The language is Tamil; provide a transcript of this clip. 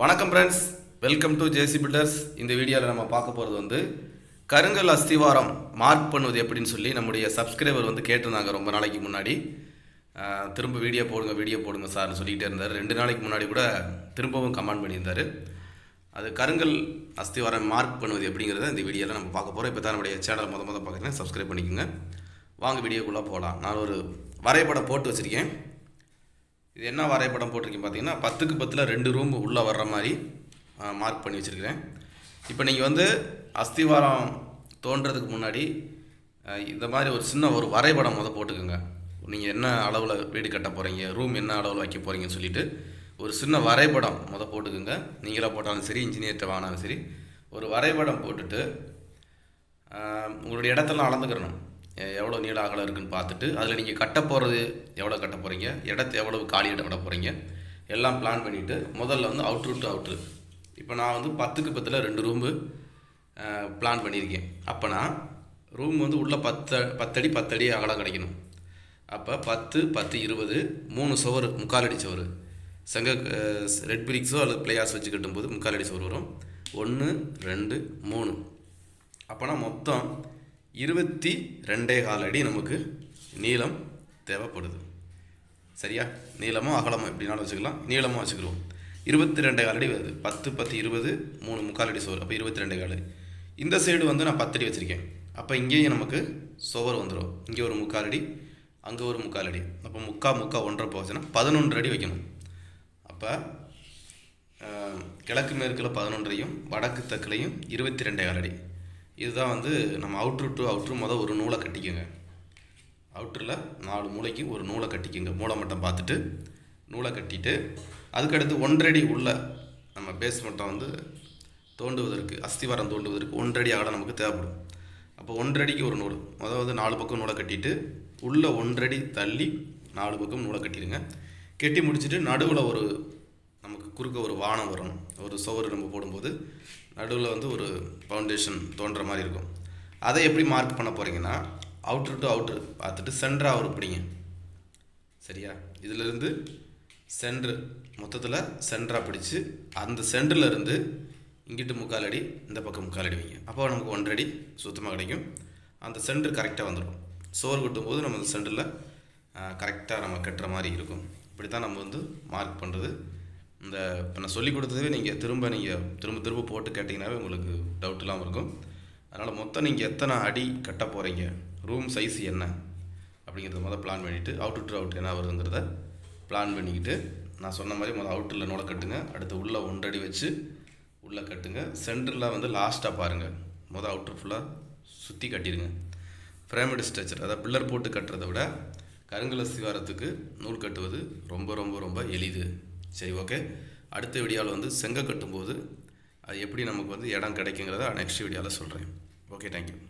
வணக்கம் friends welcome to JC builders இந்த வீடியோவில் நம்ம பார்க்க போகிறது வந்து கருங்கல் அஸ்திவாரம் மார்க் பண்ணுவது எப்படின்னு சொல்லி நம்முடைய சப்ஸ்கிரைபர் வந்து கேட்டிருந்தாங்க ரொம்ப நாளைக்கு முன்னாடி. திரும்ப வீடியோ போடுங்க வீடியோ போடுங்க சார்னு சொல்லிக்கிட்டே இருந்தார். ரெண்டு நாளைக்கு முன்னாடி கூட திரும்பவும் கமெண்ட் பண்ணியிருந்தார். அது கருங்கல் அஸ்திவாரம் மார்க் பண்ணுவது எப்படிங்கிறத இந்த வீடியோவில் நம்ம பார்க்க போகிறோம் இப்போ தான் நம்முடைய சேனலை முத மொதல் பார்க்குறேன். சப்ஸ்கிரைப் பண்ணிக்கோங்க. வாங்க வீடியோக்குள்ளே போகலாம் நான் ஒரு வரைபடம் போட்டு வச்சுருக்கேன். இது என்ன வரைபடம் போட்டிருக்கீங்க பார்த்தீங்கன்னா பத்துக்கு பத்தில் ரெண்டு ரூம் உள்ளே வர்ற மாதிரி மார்க் பண்ணி வச்சுருக்கிறேன். இப்போ நீங்கள் வந்து அஸ்திவாரம் தோன்றதுக்கு முன்னாடி இந்த மாதிரி ஒரு சின்ன ஒரு வரைபடம் முதல் போட்டுக்கோங்க. நீங்கள் என்ன அளவில் வீடு கட்ட போகிறீங்க ரூம் என்ன அளவில் வைக்க போகிறீங்கன்னு சொல்லிட்டு ஒரு சின்ன வரைபடம் முதல் போட்டுக்கோங்க. நீங்களாக போட்டாலும் சரி இன்ஜினியர்கிட்ட வாங்கினாலும் சரி ஒரு வரைபடம் போட்டுட்டு உங்களுடைய இடத்தெல்லாம் அளந்துக்கிறணும் எவ்வளோ நீள அகலம் இருக்குன்னு பார்த்துட்டு அதில் நீங்கள் கட்ட போகிறது எவ்வளோ கட்ட போகிறீங்க இடத்த எவ்வளவு காலி இடம் விட போகிறீங்க எல்லாம் பிளான் பண்ணிவிட்டு முதல்ல வந்து அவுட்ரு டு அவுட்ரு இப்போ நான் வந்து பத்துக்கு பத்தில் ரெண்டு ரூம்பு பிளான் பண்ணியிருக்கேன். அப்போனா ரூம் வந்து உள்ளே பத்து பத்தடி பத்தடி அகலம் கிடைக்கணும். அப்போ பத்து பத்து இருபது மூணு சுவர் முக்காலடி சுவர். செங்க ரெட் பிரிக்ஸோ அல்லது பிளேயார்ஸ் வச்சு கட்டும்போது முக்காலடி சுவர் வரும். ஒன்று ரெண்டு மூணு. அப்போனா மொத்தம் இருபத்தி ரெண்டே கால் அடி நமக்கு நீளம் தேவைப்படுது. சரியா? நீளமோ அகலமோ எப்படினாலும் வச்சுக்கலாம். நீளமோ வச்சுக்கிடுவோம். இருபத்தி ரெண்டே கால் அடி வருது. பத்து பத்து இருபது மூணு முக்கால் அடி சுவர். அப்போ இருபத்தி ரெண்டே கால் அடி. இந்த சைடு வந்து நான் பத்தடி வச்சுருக்கேன். அப்போ இங்கேயும் நமக்கு சுவர் வந்துடும் இங்கே ஒரு முக்கால் அடி அங்கே ஒரு முக்கால் அடி. அப்போ முக்கா முக்கா ஒன்றரை போச்சுன்னா பதினொன்று அடி வைக்கணும். அப்போ கிழக்கு மேற்கில் பதினொன்றையும் வடக்கு தெற்குலையும் இருபத்தி ரெண்டே கால் அடி. இதுதான் வந்து நம்ம அவுட்ரு டு அவுட்ரு மொதல் ஒரு நூலை கட்டிக்கோங்க. அவுட்டரில் நாலு மூளைக்கு ஒரு நூலை கட்டிக்கோங்க. மூளை மட்டம் பார்த்துட்டு நூலை கட்டிட்டு அதுக்கடுத்து ஒன்றடி உள்ள நம்ம பேஸ் மட்டம் வந்து தோண்டுவதற்கு அஸ்திவாரம் தோண்டுவதற்கு ஒன்றடி அகலம் நமக்கு தேவைப்படும். அப்போ ஒன்றடிக்கு ஒரு நூல். முதல் வந்து நாலு பக்கம் நூலை கட்டிட்டு உள்ளே ஒன்றடி தள்ளி நாலு பக்கம் நூலை கட்டிடுங்க. கட்டி முடிச்சுட்டு நடுவில் ஒரு குறுக்க ஒரு வானம் வரும். ஒரு சுவர் நம்ம போடும்போது நடுவில் வந்து ஒரு ஃபவுண்டேஷன் தோன்ற மாதிரி இருக்கும். அதை எப்படி மார்க் பண்ண போகிறீங்கன்னா அவுட்ரு டு அவுட்ரு பார்த்துட்டு சென்டராக ஒரு பிடிங்க. சரியா? இதிலிருந்து சென்ட்ரு மொத்தத்தில் சென்டராக பிடிச்சு அந்த சென்டர்லேருந்து இங்கிட்டு முக்கால் அடி இந்த பக்கம் முக்கால் அடி வைங்க. அப்போ நமக்கு ஒன்றடி சுத்தமாக கிடைக்கும். அந்த சென்டர் கரெக்டாக வந்துடும். சோறு கட்டும்போது நம்ம அந்த சென்டரில் கரெக்டாக நம்ம கட்டுற மாதிரி இருக்கும். இப்படி தான் நம்ம வந்து மார்க் பண்ணுறது இந்த இப்போ நான் சொல்லி கொடுத்ததே நீங்கள் திரும்ப நீங்கள் திரும்ப திரும்ப போட்டு கேட்டிங்கனாவே உங்களுக்கு டவுட் இல்லாமல் இருக்கும். அதனால் மொத்தம் நீங்கள் எத்தனை அடி கட்ட போகிறீங்க ரூம் சைஸ் என்ன? அப்படிங்கிறத முதல் பிளான் பண்ணிவிட்டு அவுட் டு அவுட் என்ன வருதுங்கிறத பிளான் பண்ணிக்கிட்டு நான் சொன்ன மாதிரி முதல் அவுட்டரில் நூலை கட்டுங்க. அடுத்து உள்ளே ஒன்றடி வச்சு உள்ளே கட்டுங்க. சென்டரில் வந்து லாஸ்ட்டாக பாருங்கள் மொதல் அவுட்டர் ஃபுல்லாக சுற்றி கட்டிடுங்க. பிரமிட் ஸ்ட்ரக்சர் அதாவது பில்லர் போட்டு கட்டுறதை விட கருங்கல சிவாரத்துக்கு நூல் கட்டுவது ரொம்ப ரொம்ப ரொம்ப எளிது. சரி ஓகே அடுத்த வீடியோவில் வந்து செங்க கட்டும்போது அது எப்படி நமக்கு வந்து இடம் கிடைக்குங்கிறத நெக்ஸ்ட் வீடியோவில் சொல்கிறேன் ஓகே தேங்க்யூ